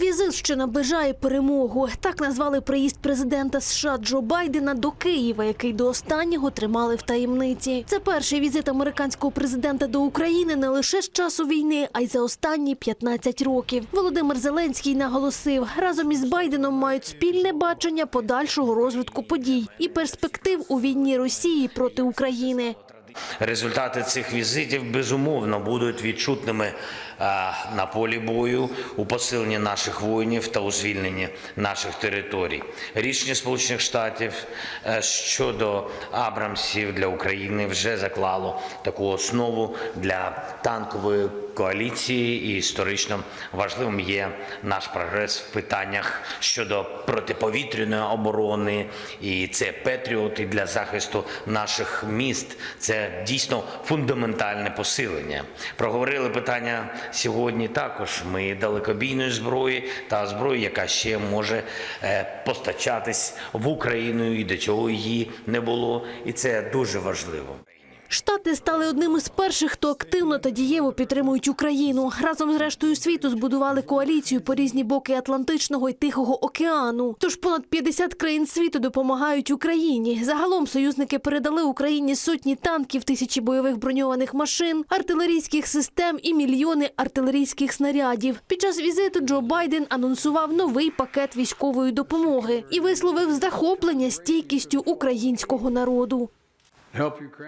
Візит, що наближає перемогу. Так назвали приїзд президента США Джо Байдена до Києва, який до останнього тримали в таємниці. Це перший візит американського президента до України не лише з часу війни, а й за останні 15 років. Володимир Зеленський наголосив, разом із Байденом мають спільне бачення подальшого розвитку подій і перспектив у війні Росії проти України. Результати цих візитів безумовно будуть відчутними на полі бою у посиленні наших воїнів та у звільненні наших територій. Рішення Сполучених Штатів е, щодо Абрамсів для України вже заклало таку основу для танкової коаліції, і історично важливим є наш прогрес в питаннях щодо протиповітряної оборони, і це петріоти для захисту наших міст. Це дійсно фундаментальне посилення. Проговорили питання сьогодні також. Ми далекобійної зброї та зброї, яка ще може е, постачатись в Україну, і до цього її не було. І це дуже важливо. Штати стали одним із перших, хто активно та дієво підтримують Україну. Разом з рештою світу збудували коаліцію по різні боки Атлантичного і Тихого океану. Тож понад 50 країн світу допомагають Україні. Загалом союзники передали Україні сотні танків, тисячі бойових броньованих машин, артилерійських систем і мільйони артилерійських снарядів. Під час візиту Джо Байден анонсував новий пакет військової допомоги і висловив захоплення стійкістю українського народу.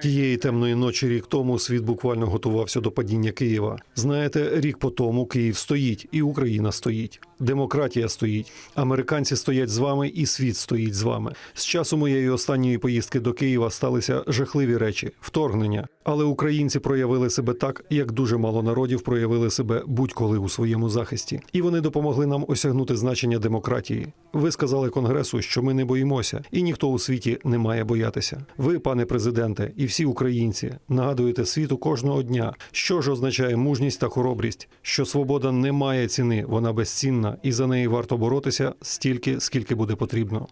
Тієї темної ночі рік тому світ буквально готувався до падіння Києва. Знаєте, рік по тому Київ стоїть, і Україна стоїть. Демократія стоїть. Американці стоять з вами, і світ стоїть з вами. З часу моєї останньої поїздки до Києва сталися жахливі речі, вторгнення. Але українці проявили себе так, як дуже мало народів проявили себе будь-коли у своєму захисті, і вони допомогли нам осягнути значення демократії. Ви сказали конгресу, що ми не боїмося, і ніхто у світі не має боятися. Ви, пане президенте, і всі українці нагадуєте світу кожного дня, що ж означає мужність та хоробрість, що свобода не має ціни, вона безцінна, і за неї варто боротися стільки, скільки буде потрібно.